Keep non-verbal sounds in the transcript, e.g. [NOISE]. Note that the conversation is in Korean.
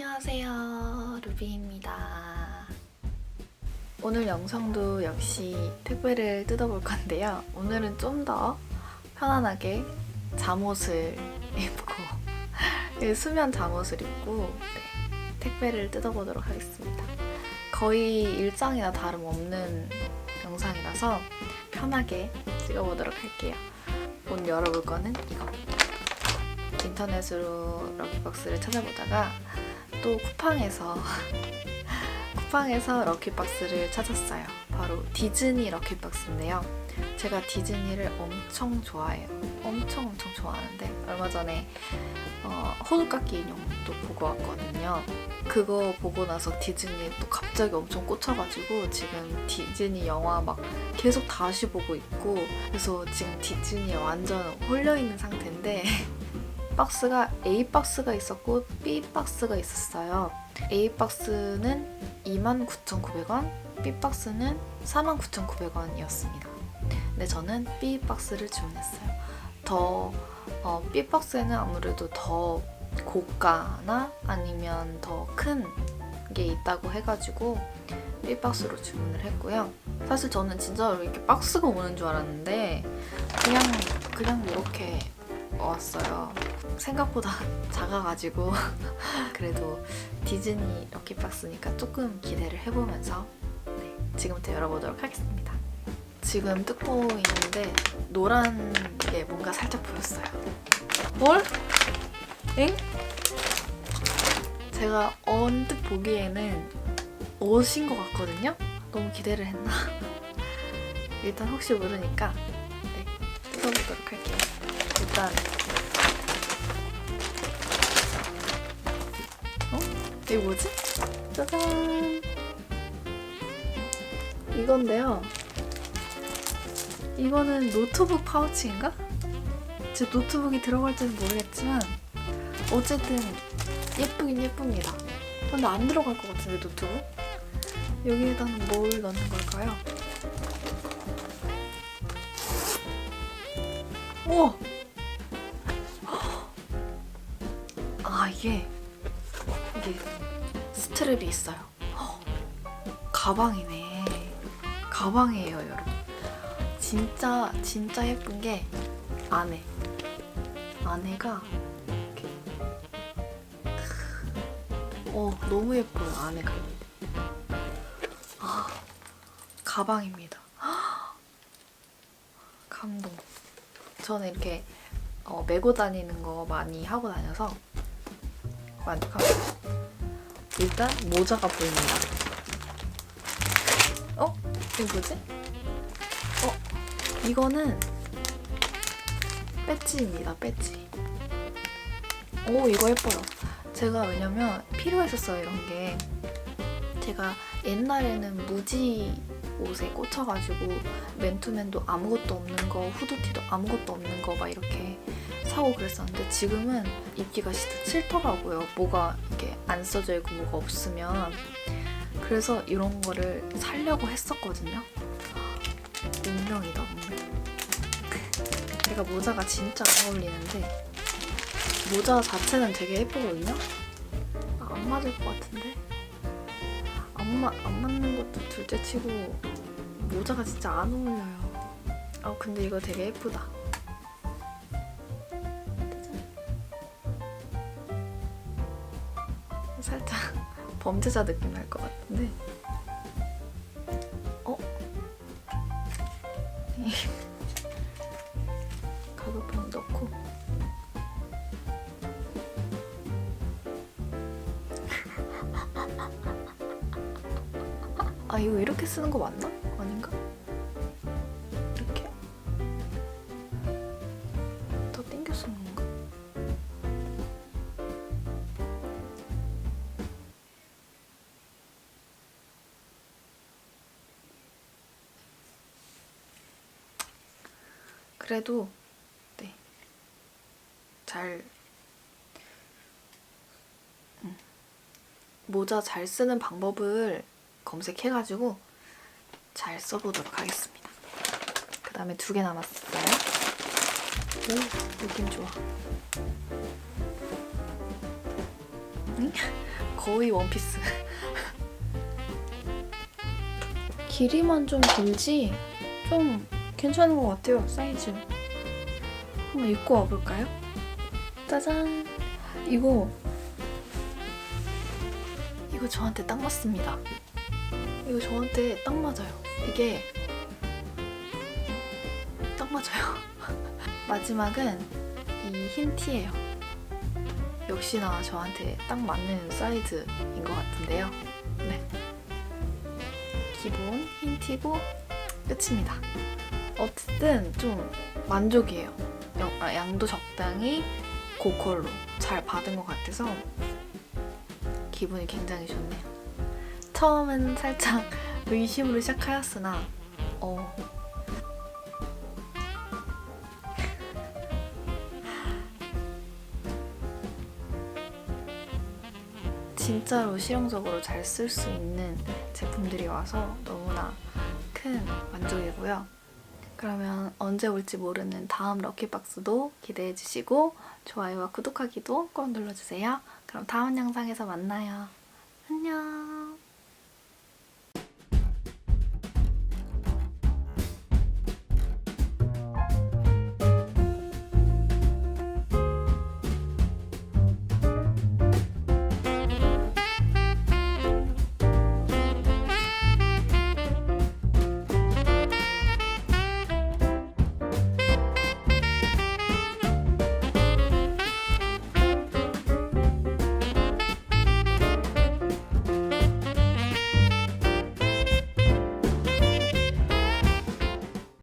안녕하세요. 루비입니다. 오늘 영상도 역시 택배를 뜯어볼 건데요. 오늘은 좀 더 편안하게 잠옷을 [LAUGHS] 입고 예, 수면 잠옷을 입고 네, 택배를 뜯어보도록 하겠습니다. 거의 일상이나 다름없는 영상이라서 편하게 찍어보도록 할게요. 오늘 열어볼 거는 이거. 인터넷으로 럭키박스를 찾아보다가 또 쿠팡에서 [LAUGHS] 쿠팡에서 럭키박스를 찾았어요. 바로 디즈니 럭키박스인데요. 제가 디즈니를 엄청 좋아해요. 엄청 엄청 좋아하는데 얼마 전에 어, 호두깎이 인형도 보고 왔거든요. 그거 보고 나서 디즈니에 또 갑자기 엄청 꽂혀가지고 지금 디즈니 영화 막 계속 다시 보고 있고 그래서 지금 디즈니에 완전 홀려있는 상태인데 [LAUGHS] 박스가 A 박스가 있었고 B 박스가 있었어요. A 박스는 29,900원, B 박스는 49,900원이었습니다. 근데 저는 B 박스를 주문했어요. 더 어, B 박스에는 아무래도 더 고가나 아니면 더 큰 게 있다고 해가지고 B 박스로 주문을 했고요. 사실 저는 진짜로 이렇게 박스가 오는 줄 알았는데 그냥 그냥 이렇게 왔어요. 생각보다 [LAUGHS] 작아가지고 [LAUGHS] 그래도 디즈니 럭키박스니까 조금 기대를 해보면서 네, 지금부터 열어보도록 하겠습니다. 지금 뜯고 있는데 노란 게 뭔가 살짝 보였어요. 뭘? 엥? 제가 언뜻 보기에는 옷인 것 같거든요? 너무 기대를 했나? [LAUGHS] 일단 혹시 모르니까 네, 뜯어보도록 할게요. 일단 어? 이게 뭐지? 짜잔 이건데요 이거는 노트북 파우치인가? 제 노트북이 들어갈지는 모르겠지만 어쨌든 예쁘긴 예쁩니다 근데 안 들어갈 것 같은데 노트북? 여기에다는 뭘 넣는 걸까요? 우와! 이게 이게 스트랩이 있어요. 헉, 가방이네. 가방이에요, 여러분. 진짜 진짜 예쁜 게 안에 안에가 이렇게 어 너무 예뻐요 안에가. 아 가방입니다. 감동. 저는 이렇게 어, 메고 다니는 거 많이 하고 다녀서 만족합니다. 일단 모자가 보입니다. 어? 이거 뭐지? 어? 이거는 배지입니다. 배지. 오 이거 예뻐요. 제가 왜냐면 필요했었어요 이런 게. 제가 옛날에는 무지 옷에 꽂혀가지고 맨투맨도 아무것도 없는 거, 후드티도 아무것도 없는 거 막 이렇게 사고 그랬었는데 지금은 입기가 진짜 싫더라고요. 뭐가 이렇게 안 써져 있고 뭐가 없으면 그래서 이런 거를 살려고 했었거든요. 운명이다 운명. 제가 모자가 진짜 안 어울리는데 모자 자체는 되게 예쁘거든요. 아, 안 맞을 것 같은데. 안, 마, 안 맞는 것도 둘째치고 모자가 진짜 안 어울려요. 아 근데 이거 되게 예쁘다. 범죄자 느낌 날 것 같은데. 어? [LAUGHS] 가격표는 넣고. [LAUGHS] 아 이거 이렇게 쓰는 거 맞나? 아닌가? 그래도 네. 잘 음. 모자 잘 쓰는 방법을 검색해가지고 잘 써보도록 하겠습니다. 그 다음에 두 개 남았어요. 오, 느낌 좋아. 응? [LAUGHS] 거의 원피스. [LAUGHS] 길이만 좀 길지 좀 괜찮은 것 같아요 사이즈. 한번 입고 와볼까요? 짜잔. 이거 이거 저한테 딱 맞습니다. 이거 저한테 딱 맞아요. 이게 딱 맞아요. [LAUGHS] 마지막은 이 흰 티예요. 역시나 저한테 딱 맞는 사이즈인 것 같은데요. 네. 기본 흰 티고 끝입니다. 어쨌든 좀 만족이에요. 양- 아, 양도 적당히 고퀄로 잘 받은 것 같아서 기분이 굉장히 좋네요. 처음은 살짝 [LAUGHS] 의심으로 시작하였으나 어, 진짜로 실용적으로 잘 쓸 수 있는 제품들이 와서 너무나 큰 만족이고요. 그러면 언제 올지 모르는 다음 럭키박스도 기대해 주시고 좋아요와 구독하기도 꼭 눌러주세요. 그럼 다음 영상에서 만나요. 안녕.